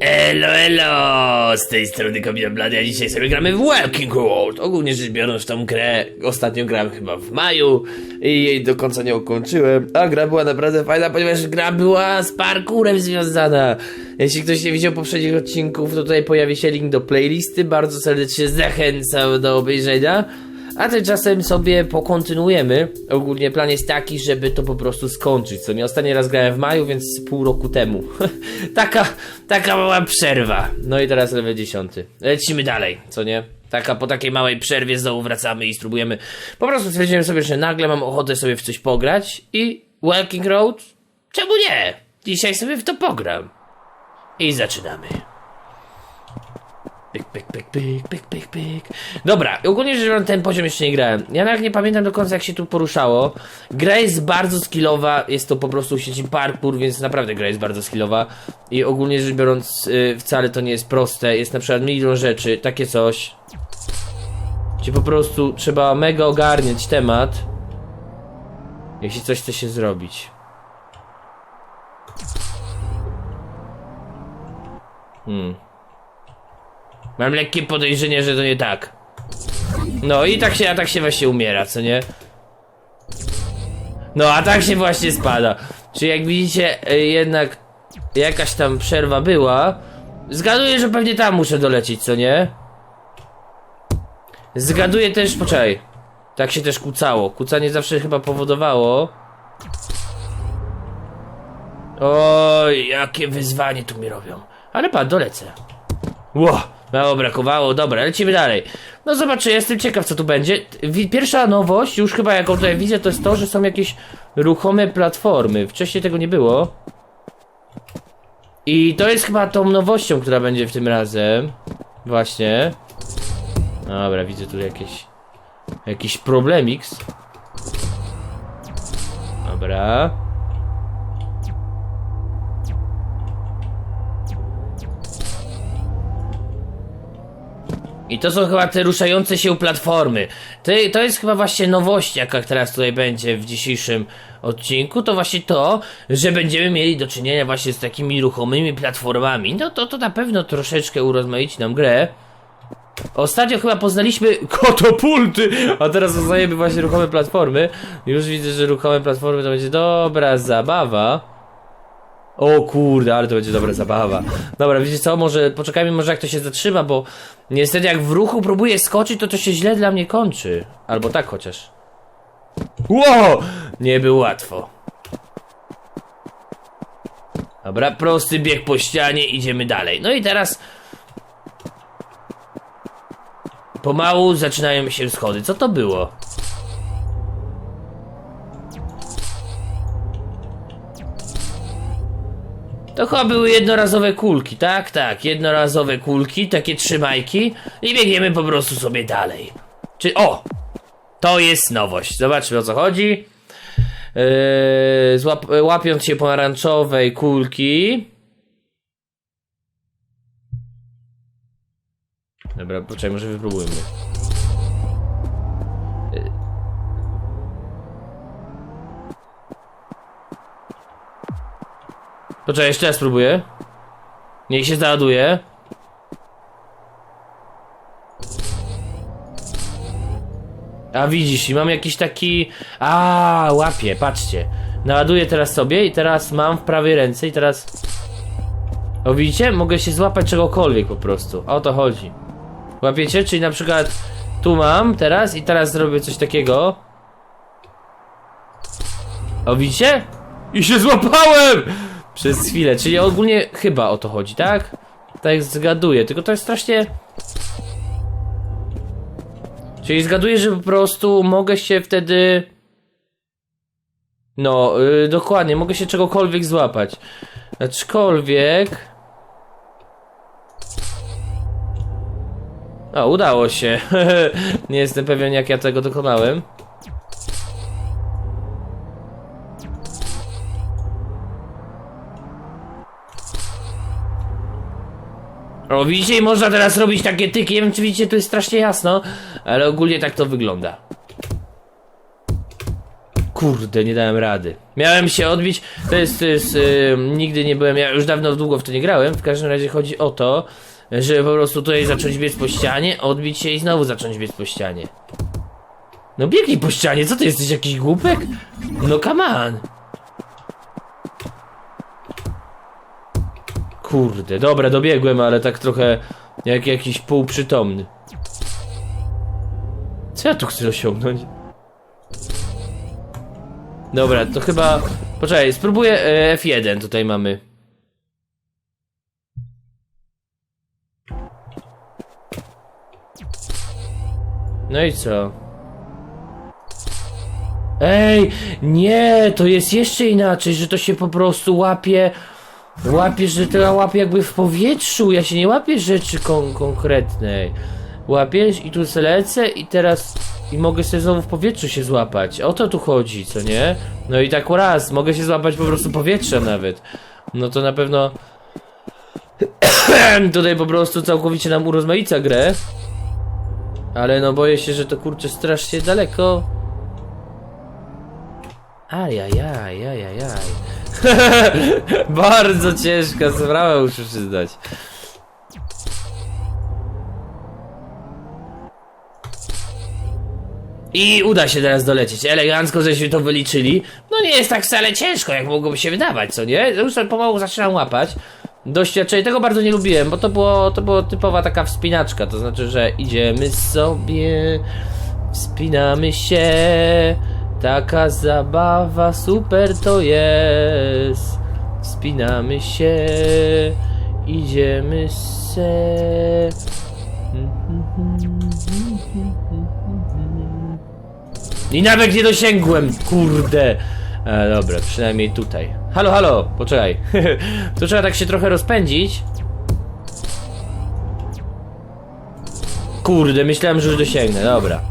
Elo, elo! Z tej strony Kamil Blady, a dzisiaj sobie gramy w Walking World. Ogólnie rzecz biorąc tą grę, ostatnio grałem chyba w maju i jej do końca nie ukończyłem, a gra była naprawdę fajna, ponieważ gra była z parkurem związana. Jeśli ktoś nie widział poprzednich odcinków, to tutaj pojawi się link do playlisty, bardzo serdecznie zachęcam do obejrzenia. A tymczasem sobie pokontynuujemy. Ogólnie plan jest taki, żeby to po prostu skończyć. Co nie ostatni raz grałem w maju, więc pół roku temu. taka, taka mała przerwa. No i teraz level 10. Lecimy dalej, co nie? Taka po takiej małej przerwie znowu wracamy i spróbujemy. Po prostu stwierdziłem sobie, że nagle mam ochotę sobie w coś pograć i Walking Road? Czemu nie? Dzisiaj sobie w to pogram. I zaczynamy. Pyk, pyk, pyk, pyk, pyk, pyk, pyk. Dobra, ogólnie rzecz biorąc, ten poziom jeszcze nie grałem. Ja nawet nie pamiętam do końca jak się tu poruszało. Gra jest bardzo skillowa, jest to po prostu sieci parkour, więc naprawdę gra jest bardzo skillowa. I ogólnie rzecz biorąc, yy, wcale to nie jest proste. Jest na przykład milion rzeczy, takie coś. Gdzie po prostu trzeba mega ogarniać temat. Jeśli coś chce się zrobić. Hmm. Mam lekkie podejrzenie, że to nie tak. No i tak się, a tak się właśnie umiera, co nie? No a tak się właśnie spada. Czy jak widzicie, e, jednak jakaś tam przerwa była. Zgaduję, że pewnie tam muszę dolecieć, co nie? Zgaduję też, poczekaj. Tak się też kucało. Kucanie zawsze chyba powodowało. Oj, jakie wyzwanie tu mi robią. Ale pan, dolecę. Ło, mało brakowało, dobra, lecimy dalej. No zobaczę, jestem ciekaw co tu będzie. Pierwsza nowość, już chyba jaką tutaj widzę, to jest to, że są jakieś ruchome platformy. Wcześniej tego nie było. I to jest chyba tą nowością, która będzie w tym razem. Właśnie. Dobra, widzę tu jakieś... Jakiś problemix. Dobra. I to są chyba te ruszające się platformy. To, jest chyba właśnie nowość, jaka teraz tutaj będzie w dzisiejszym odcinku. To właśnie to, że będziemy mieli do czynienia właśnie z takimi ruchomymi platformami. No to, to na pewno troszeczkę urozmaici nam grę. Ostatnio chyba poznaliśmy kotopulty, a teraz poznajemy właśnie ruchome platformy. Już widzę, że ruchome platformy to będzie dobra zabawa. O kurde, ale to będzie dobra zabawa. Dobra, wiecie co, może poczekajmy może jak to się zatrzyma, bo niestety jak w ruchu próbuję skoczyć, to to się źle dla mnie kończy. Albo tak chociaż. Ło! Nie było łatwo. Dobra, prosty bieg po ścianie, idziemy dalej. No i teraz... Pomału zaczynają się schody. Co to było? To chyba były jednorazowe kulki, tak? Tak, jednorazowe kulki, takie trzymajki i biegniemy po prostu sobie dalej. Czy, o! To jest nowość, zobaczmy o co chodzi. Yy, złap, łapiąc się pomarańczowej kulki. Dobra, poczekaj, może wypróbujmy. Poczekaj, jeszcze raz spróbuję. Niech się załaduje. A widzisz, i mam jakiś taki... A łapie, patrzcie. Naładuję teraz sobie i teraz mam w prawej ręce i teraz... O widzicie? Mogę się złapać czegokolwiek po prostu. O to chodzi. Łapiecie? Czyli na przykład tu mam teraz i teraz zrobię coś takiego. O widzicie? I się złapałem! Przez chwilę, czyli ogólnie chyba o to chodzi, tak? Tak zgaduję, tylko to jest strasznie... Czyli zgaduję, że po prostu mogę się wtedy... No, yy, dokładnie, mogę się czegokolwiek złapać. Aczkolwiek... O, udało się. Nie jestem pewien, jak ja tego dokonałem. O, widzicie, i można teraz robić takie tyki. Nie wiem, czy widzicie, tu jest strasznie jasno, ale ogólnie tak to wygląda. Kurde, nie dałem rady. Miałem się odbić, to jest, to jest yy, nigdy nie byłem, ja już dawno długo w to nie grałem, w każdym razie chodzi o to, żeby po prostu tutaj zacząć biec po ścianie, odbić się i znowu zacząć biec po ścianie. No biegnij po ścianie, co ty jesteś jakiś głupek? No come on. Kurde, dobra, dobiegłem, ale tak trochę jak jakiś półprzytomny. Co ja tu chcę osiągnąć? Dobra, to chyba... Poczekaj, spróbuję e, F1 tutaj mamy. No i co? Ej, nie, to jest jeszcze inaczej, że to się po prostu łapie... Łapie, że to ja łapię jakby w powietrzu, ja się nie łapię rzeczy kon konkretnej. Łapiesz i tu se lecę i teraz... I mogę sobie znowu w powietrzu się złapać. O to tu chodzi, co nie? No i tak raz, mogę się złapać po prostu powietrza nawet. No to na pewno... Tutaj po prostu całkowicie nam urozmaica grę. Ale no boję się, że to kurczę strasznie daleko. Ajajaj, ajajaj. Bardzo ciężka sprawa, muszę przyznać. I uda się teraz dolecieć. Elegancko, żeśmy to wyliczyli. No nie jest tak wcale ciężko, jak mogłoby się wydawać, co nie? Już sobie pomału zaczynam łapać. Doświadczenie tego bardzo nie lubiłem, bo to było, to było typowa taka wspinaczka. To znaczy, że idziemy sobie, wspinamy się. Taka zabawa super to jest. Wspinamy się, idziemy se. I nawet nie dosięgłem, kurde. E, dobra, przynajmniej tutaj. Halo, halo, poczekaj. tu trzeba tak się trochę rozpędzić. Kurde, myślałem, że już dosięgnę, dobra.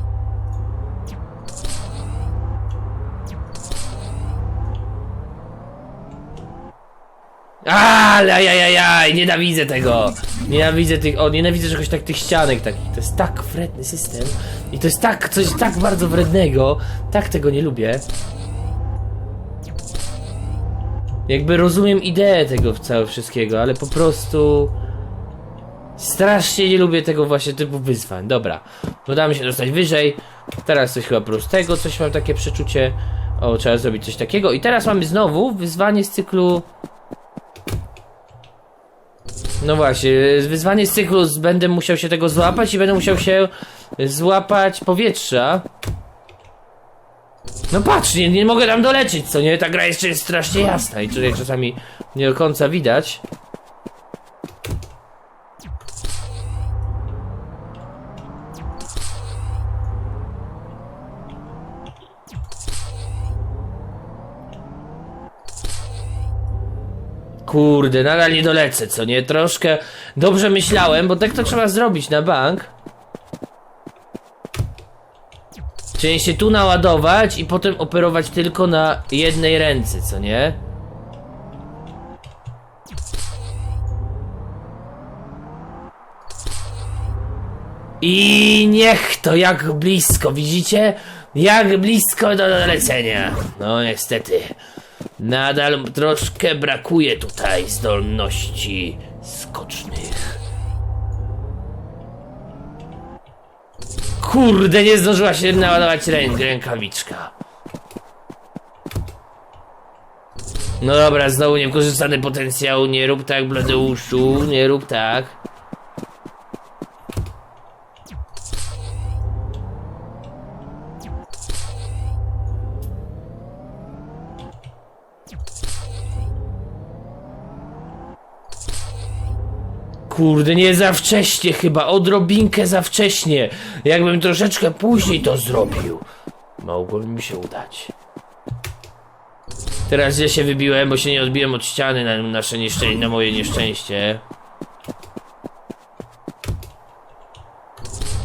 Ale ajajajaj, nienawidzę tego. Nienawidzę tych, o nienawidzę czegoś tak tych ścianek takich. To jest tak wredny system. I to jest tak, coś tak bardzo wrednego. Tak tego nie lubię. Jakby rozumiem ideę tego całego wszystkiego, ale po prostu... Strasznie nie lubię tego właśnie typu wyzwań. Dobra, udało mi się dostać wyżej. Teraz coś chyba prostego, coś mam takie przeczucie. O, trzeba zrobić coś takiego. I teraz mamy znowu wyzwanie z cyklu... No właśnie, wyzwanie z cyklu będę musiał się tego złapać i będę musiał się złapać powietrza. No patrz, nie, nie mogę tam dolecieć, co nie? Ta gra jeszcze jest strasznie jasna i człowiek czasami nie do końca widać. Kurde, nadal nie dolecę, co nie? Troszkę dobrze myślałem, bo tak to trzeba zrobić na bank. Czyli się tu naładować i potem operować tylko na jednej ręce, co nie? I niech to jak blisko, widzicie? Jak blisko do dolecenia. No niestety. Nadal troszkę brakuje tutaj zdolności skocznych. Kurde, nie zdążyła się naładować ręk, rękawiczka. No dobra, znowu niewykorzystany potencjał, nie rób tak, Bladeuszu, nie rób tak. Kurde, nie za wcześnie chyba, odrobinkę za wcześnie. Jakbym troszeczkę później to zrobił, mogłoby mi się udać. Teraz źle się wybiłem, bo się nie odbiłem od ściany na nasze nieszczęście, na moje nieszczęście.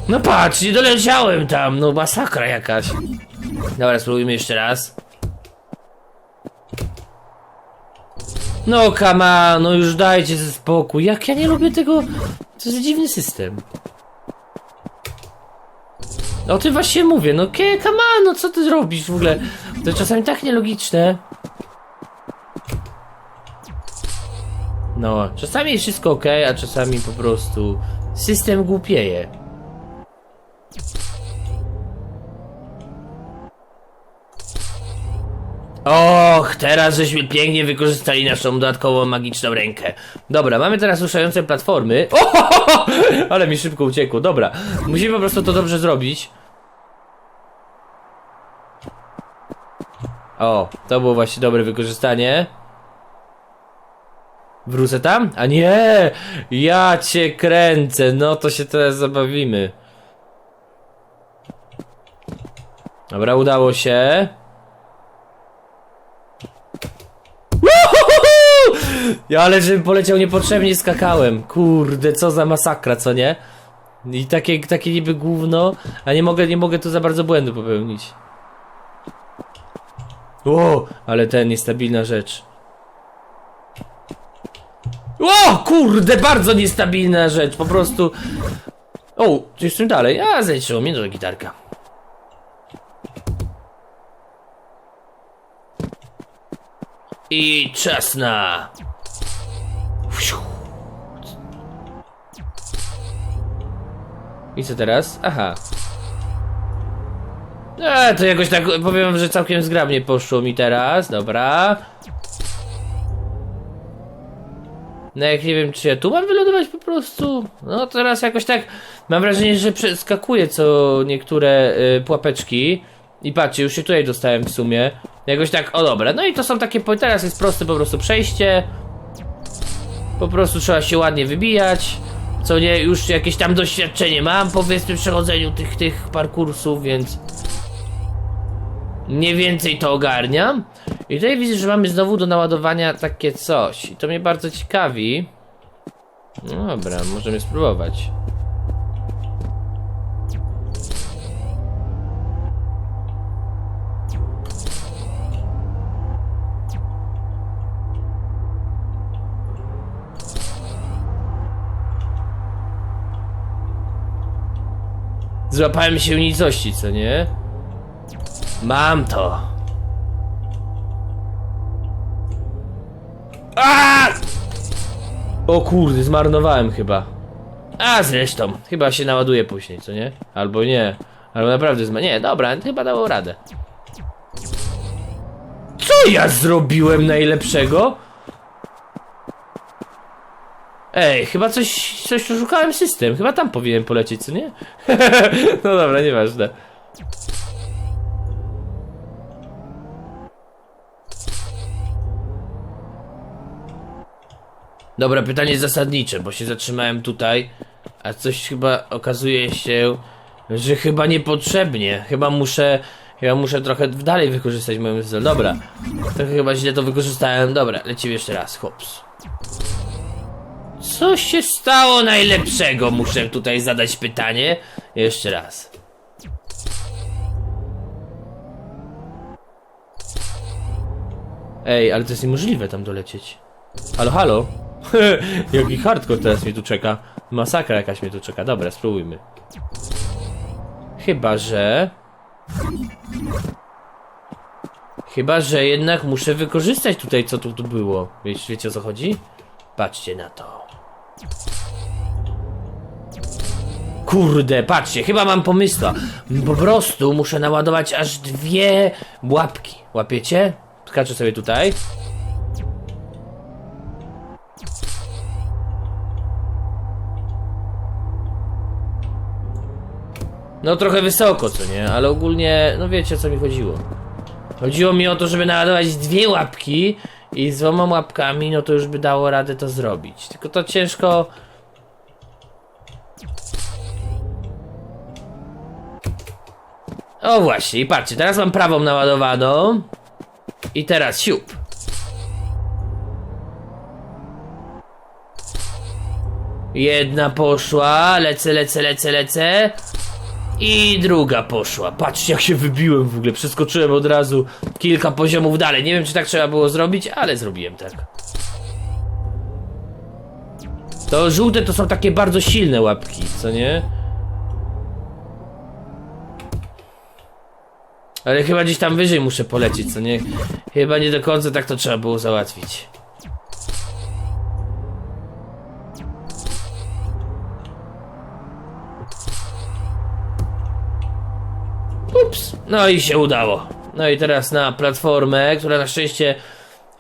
No patrz, nie doleciałem tam, no masakra jakaś. Dobra, spróbujmy jeszcze raz. No kama, no już dajcie ze spokój. Jak ja nie lubię tego. To jest dziwny system. O tym właśnie mówię, no kie, come on, no co ty robisz w ogóle? To czasami tak nielogiczne. No, czasami jest wszystko ok, a czasami po prostu system głupieje. Och, teraz żeśmy pięknie wykorzystali naszą dodatkową magiczną rękę. Dobra, mamy teraz ruszające platformy. Ale mi szybko uciekło. Dobra, musimy po prostu to dobrze zrobić. O, to było właśnie dobre wykorzystanie. Wrócę tam? A nie! Ja cię kręcę, no to się teraz zabawimy. Dobra, udało się. Ja ale żebym poleciał niepotrzebnie skakałem. Kurde, co za masakra, co nie? I takie, takie niby gówno, a nie mogę, nie mogę tu za bardzo błędu popełnić. O, ale ten niestabilna rzecz. O, kurde, bardzo niestabilna rzecz, po prostu. O, jestem dalej? A, zaliczyło mnie do gitarka. I czas na. I co teraz? Aha. E, to jakoś tak powiem, że całkiem zgrabnie poszło mi teraz. Dobra. No jak nie wiem, czy ja tu mam wylądować po prostu. No teraz jakoś tak mam wrażenie, że przeskakuję co niektóre y, pułapeczki. I patrzcie, już się tutaj dostałem w sumie. Jakoś tak, o dobra. No i to są takie, teraz jest proste po prostu przejście. Po prostu trzeba się ładnie wybijać. Co nie, już jakieś tam doświadczenie mam powiedzmy w przechodzeniu tych, tych parkursów, więc mniej więcej to ogarniam. I tutaj widzę, że mamy znowu do naładowania takie coś. I to mnie bardzo ciekawi. No dobra, możemy spróbować. Złapałem się nicości, co nie? Mam to. A! O kurde, zmarnowałem chyba. A zresztą, chyba się naładuje później, co nie? Albo nie. Albo naprawdę zma... Nie, dobra, chyba dało radę. Co ja zrobiłem najlepszego? Ej, chyba coś, coś oszukałem system. Chyba tam powinienem polecieć, co nie? no dobra, nieważne. Dobra, pytanie zasadnicze, bo się zatrzymałem tutaj, a coś chyba okazuje się, że chyba niepotrzebnie. Chyba muszę, chyba muszę trochę dalej wykorzystać moją zdol. Dobra, trochę chyba źle to wykorzystałem. Dobra, lecimy jeszcze raz, hops. Co się stało najlepszego? Muszę tutaj zadać pytanie. Jeszcze raz. Ej, ale to jest niemożliwe tam dolecieć. Halo, halo? Jaki hardcore teraz mnie tu czeka. Masakra jakaś mnie tu czeka. Dobra, spróbujmy. Chyba, że... Chyba, że jednak muszę wykorzystać tutaj, co tu, tu było. Wiecie, wiecie o co chodzi? Patrzcie na to. Kurde, patrzcie, chyba mam pomysła. Po prostu muszę naładować aż dwie łapki. Łapiecie? Skaczę sobie tutaj. No trochę wysoko, co nie? Ale ogólnie, no wiecie o co mi chodziło. Chodziło mi o to, żeby naładować dwie łapki i z dwoma łapkami, no to już by dało radę to zrobić. Tylko to ciężko... O właśnie, i patrzcie, teraz mam prawą naładowaną. I teraz siup. Jedna poszła, lecę, lecę, lecę, lecę. I druga poszła. Patrzcie, jak się wybiłem w ogóle. Przeskoczyłem od razu kilka poziomów dalej. Nie wiem, czy tak trzeba było zrobić, ale zrobiłem tak. To żółte to są takie bardzo silne łapki, co nie? Ale chyba gdzieś tam wyżej muszę polecieć, co nie? Chyba nie do końca tak to trzeba było załatwić. Ups, no i się udało. No i teraz na platformę, która na szczęście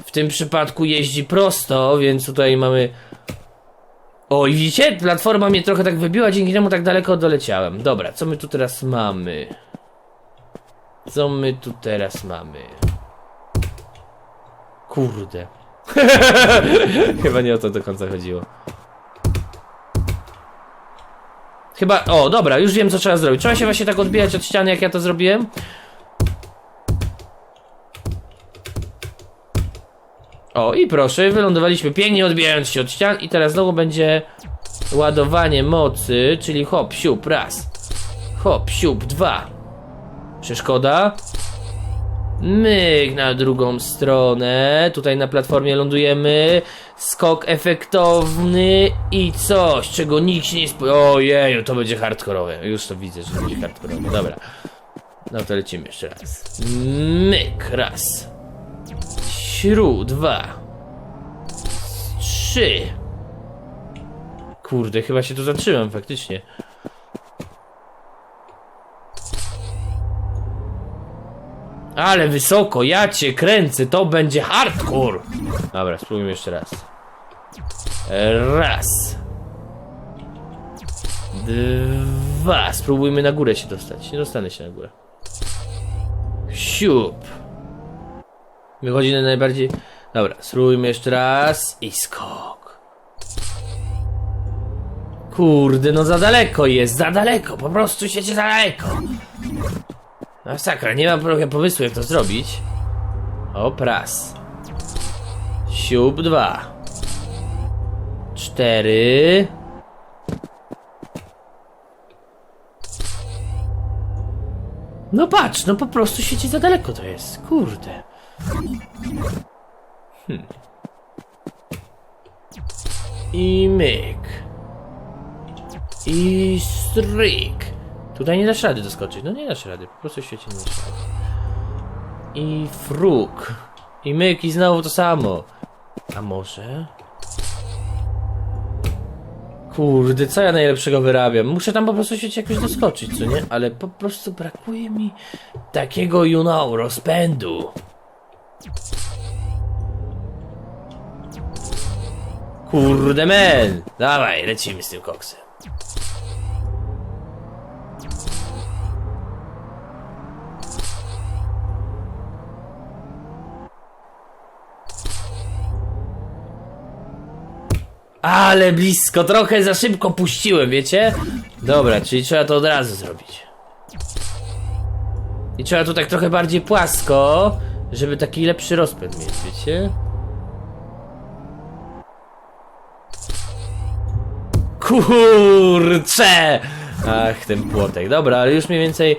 w tym przypadku jeździ prosto, więc tutaj mamy... O, i widzicie? Platforma mnie trochę tak wybiła, dzięki temu tak daleko doleciałem. Dobra, co my tu teraz mamy? Co my tu teraz mamy? Kurde. Chyba nie o to do końca chodziło. Chyba, o dobra, już wiem co trzeba zrobić. Trzeba się właśnie tak odbijać od ściany jak ja to zrobiłem. O i proszę, wylądowaliśmy pięknie odbijając się od ścian i teraz znowu będzie ładowanie mocy, czyli hop, siup, raz. Hop, siup, dwa. Przeszkoda. Myk na drugą stronę. Tutaj na platformie lądujemy. Skok efektowny i coś, czego nikt się nie spo... Ojeju, to będzie hardkorowe. Już to widzę, że będzie hardkorowe. Dobra. No to lecimy jeszcze raz. Myk, raz. Śru, dwa. Trzy. Kurde, chyba się tu zatrzymam faktycznie. Ale wysoko, ja cię kręcę, to będzie hardcore. Dobra, spróbujmy jeszcze raz. Raz. Dwa. Spróbujmy na górę się dostać. Nie dostanę się na górę. Siup. Wychodzi na najbardziej... Dobra, spróbujmy jeszcze raz i skok. Kurde, no za daleko jest, za daleko, po prostu siecie za daleko. No sakra, nie mam trochę pomysłu jak to zrobić. O, pras. Siup dwa. Cztery. No patrz, no po prostu sieci za daleko to jest, kurde. Hmm. I myk. I stryk. Tutaj nie dasz rady doskoczyć. No nie dasz rady, po prostu w świecie nie dasz rady. I fruk. I myk i znowu to samo. A może? Kurde, co ja najlepszego wyrabiam? Muszę tam po prostu świecie jakoś doskoczyć, co nie? Ale po prostu brakuje mi takiego, you know, rozpędu. Kurde men! Dawaj, lecimy z tym koksem. Ale blisko, trochę za szybko puściłem, wiecie? Dobra, czyli trzeba to od razu zrobić. I trzeba tu tak trochę bardziej płasko, żeby taki lepszy rozpęd mieć, wiecie? Kurcze! Ach, ten płotek. Dobra, ale już mniej więcej...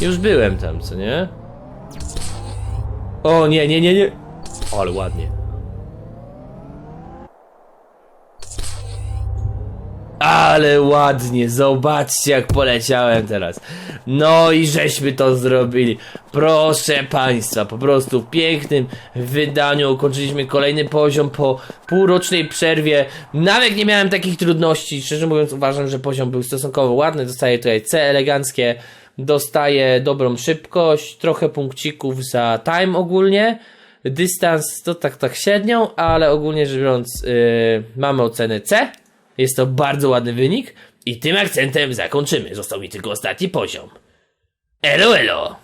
Już byłem tam, co nie? O, nie, nie, nie, nie. Ale ładnie. Ale ładnie, zobaczcie jak poleciałem teraz. No i żeśmy to zrobili. Proszę Państwa, po prostu w pięknym wydaniu ukończyliśmy kolejny poziom po półrocznej przerwie. Nawet nie miałem takich trudności. Szczerze mówiąc uważam, że poziom był stosunkowo ładny. Dostaję tutaj C eleganckie. Dostaję dobrą szybkość, trochę punkcików za time ogólnie. Dystans to tak tak średnią, ale ogólnie rzecz biorąc yy, mamy ocenę C. Jest to bardzo ładny wynik i tym akcentem zakończymy. Został mi tylko ostatni poziom. Elo, elo!